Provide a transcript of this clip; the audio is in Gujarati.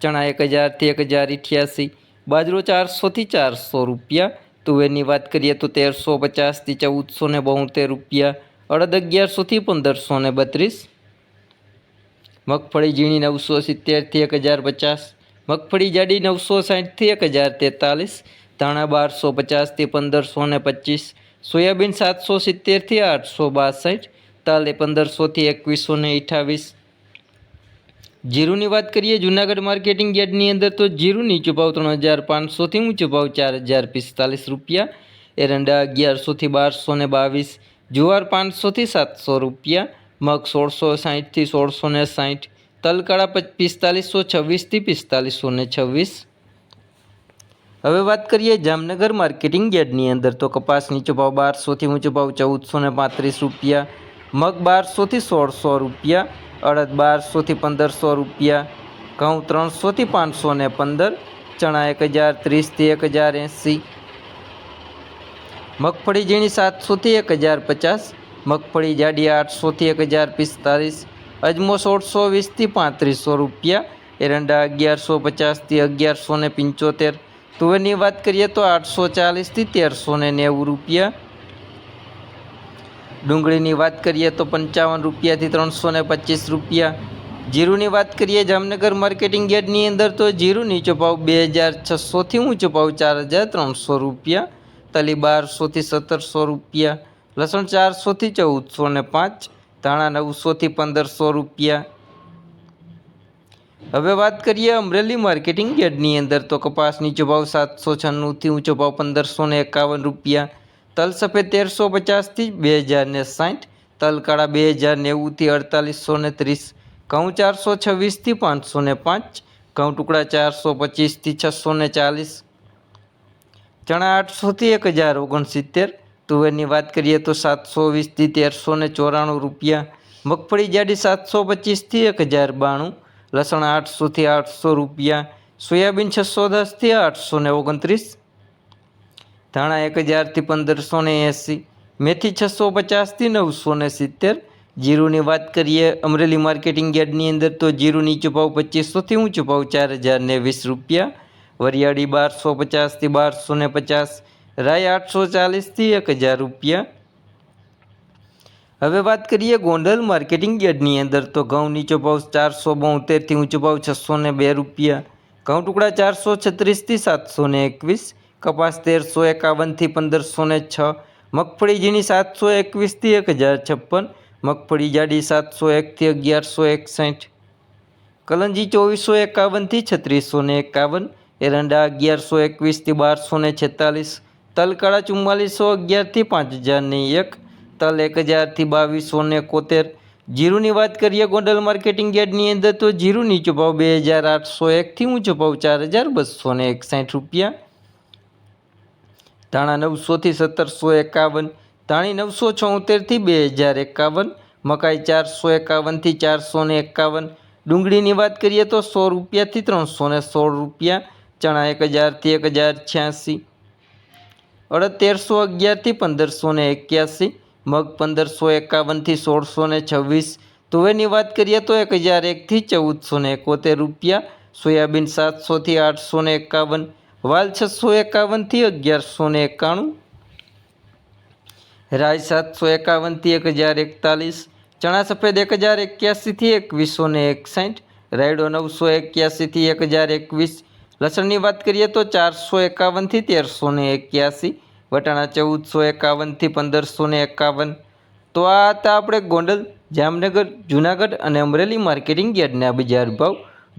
ચણા એક હજારથી એક હજાર અઠ્યાસી બાજરો ચારસોથી ચારસો રૂપિયા. તુવેરની વાત કરીએ તો તેરસો પચાસથી ચૌદસો ને બોતેર રૂપિયા. અડદ અગિયારસોથી પંદરસો ને બત્રીસ. મગફળી ઝીણી નવસો સિત્તેરથી એક હજાર પચાસ. મગફળી જાડી નવસો સાઠથી એક હજાર તેતાલીસ. ધાણા બારસો પચાસથી પંદરસો ને પચીસ. સોયાબીન સાતસો સિત્તેરથી આઠસો બાસઠ. તાલે પંદરસોથી એકવીસો ને અઠાવીસ જીરુની વાત કરીએ, જૂનાગઢ માર્કેટિંગ યાર્ડની અંદર તો જીરું નીચો ભાવ ત્રણ હજાર પાંચસોથી ઊંચો ભાવ ચાર હજાર પિસ્તાલીસ રૂપિયા. એરંડા અગિયારસોથી બારસો ને બાવીસ, જુવાર પાંચસોથી સાતસો રૂપિયા, મગ સોળસો સાહીઠથી સોળસો ને સાહીઠ, તલકાળા પિસ્તાલીસો છવ્વીસથી પિસ્તાલીસો ને છવ્વીસ. હવે વાત કરીએ જામનગર માર્કેટિંગ યાર્ડની અંદર તો કપાસ નીચો ભાવ બારસોથી ઊંચો ભાવ ચૌદસો ને પાંત્રીસ રૂપિયા, મગ બારસોથી સોળસો રૂપિયા અડદ બારસોથી પંદરસો રૂપિયા, ઘઉં ત્રણસોથી પાંચસો ને પંદર, ચણા એક હજાર ત્રીસથી એક હજાર એંસી. મગફળી ઝીણી સાતસોથી એક હજાર પચાસ, મગફળી જાડી આઠસોથી એક હજાર પિસ્તાલીસ, અજમો સોળસો વીસથી પાંત્રીસો રૂપિયા, એરંડા અગિયારસો પચાસથી અગિયારસો ને પંચોતેર, તુવેરની વાત કરીએ તો આઠસો ચાલીસથી તેરસો ને નેવું રૂપિયા ડુંગળીની વાત કરીએ તો પંચાવન રૂપિયાથી ત્રણસો ને પચીસ રૂપિયા. જીરુની વાત કરીએ જામનગર માર્કેટિંગ યાર્ડની અંદર તો જીરું નીચો ભાવ બે હજાર છસોથી ઊંચો ભાવ ચાર હજાર ત્રણસો રૂપિયા. તલી બારસોથી સત્તરસો રૂપિયા. લસણ ચારસોથી ચૌદસો ને પાંચ. ધાણા નવસોથી પંદરસો રૂપિયા. હવે વાત કરીએ અમરેલી માર્કેટિંગ યાર્ડની અંદર તો કપાસ નીચો ભાવ સાતસો છન્નુંથી ઊંચો ભાવ પંદરસો ને એકાવન રૂપિયા. તલ સફેદ તેરસો પચાસથી બે હજાર ને સાઠ તલ કાળા બે હજાર નેવુંથી અડતાલીસો ને ત્રીસ, ઘઉં ચારસો છવ્વીસથી પાંચસો ને પાંચ, ઘઉં ટુકડા ચારસો પચીસથી છસો ને ચાલીસ, ચણા આઠસોથી એક હજાર ઓગણસિત્તેર, તુવેરની વાત કરીએ તો સાતસો વીસથી તેરસો ને ચોરાણું રૂપિયા, મગફળી જાડી સાતસો પચીસથી એક હજાર બાણું, લસણ આઠસોથી આઠસો રૂપિયા, સોયાબીન છસો દસથી આઠસો ને ઓગણત્રીસ ધાણા એક હજારથી પંદરસો ને એંસી, મેથી છસો પચાસથી નવસો ને સિત્તેર. જીરુની વાત કરીએ, અમરેલી માર્કેટિંગ યાર્ડની અંદર તો જીરું નીચો ભાવ પચીસોથી ઊંચો ભાવ ચાર હજાર ને વીસ રૂપિયા. વરિયાળી બારસો પચાસથી બારસો ને પચાસ રાય આઠસો ચાલીસથી એક હજાર રૂપિયા. હવે વાત કરીએ ગોંડલ માર્કેટિંગ યાર્ડની અંદર તો ઘઉં નીચો ભાવ ચારસો બોતેરથી ઊંચો ભાવ છસો ને બે રૂપિયા. ઘઉં ટુકડા ચારસો છત્રીસથી સાતસો ને એકવીસ. કપાસ તેરસો એકાવનથી પંદરસો ને છ. મગફળી ઝીણી સાતસો એકવીસથી એક હજાર છપ્પન. મગફળી જાડી સાતસો એકથી અગિયારસો એકસઠ. કલંજી ચોવીસો એકાવનથી છત્રીસો ને એકાવન. એરંડા અગિયારસો એકવીસથી બારસો ને છેતાલીસ. તલકાળા ચુમ્માલીસો અગિયારથી પાંચ હજારને એક. તલ એક હજારથી બાવીસો ને એકોતેર. જીરુની વાત કરીએ ગોંડલ માર્કેટિંગ યાર્ડની અંદર તો જીરું નીચો ભાવ બે હજાર આઠસો એકથી ઊંચો ભાવ ચાર હજાર બસો એકસાઠ રૂપિયા. ધાણા નવસોથી સત્તરસો એકાવન, ધાણી નવસો છોતેરથી બે હજાર એકાવન, મકાઈ ચારસો એકાવનથી ચારસો ને એકાવન. ડુંગળીની વાત કરીએ તો સો રૂપિયાથી ત્રણસો ને સોળ રૂપિયા, ચણા એક હજારથી એક હજાર છ્યાસી. અડતેરસો અગિયારથી પંદરસો ને એક્યાસી, મગ પંદરસો એકાવનથી સોળસો ને છવ્વીસ. તુવેરની વાત કરીએ તો એક હજાર એકથી ચૌદસો ને એકોતેર રૂપિયા, સોયાબીન સાતસોથી આઠસો ને એકાવન. વાલ છસો એકાવનથી અગિયારસો ને એકાણું. રાય સાતસો એકાવનથી એક હજાર એકતાલીસ. ચણા સફેદ એક હજાર એક્યાસીથી એકવીસો ને એકસાઠ. રાયડો નવસો એક્યાસીથી એક હજાર એકવીસ. લસણની વાત કરીએ તો ચારસો એકાવનથી તેરસો ને એક્યાસી. વટાણા ચૌદસો એકાવનથી પંદરસો ને એકાવન. તો આ હતા આપણે ગોંડલ, જામનગર, જુનાગઢ અને અમરેલી માર્કેટિંગ યાર્ડના બજાર ભાવ.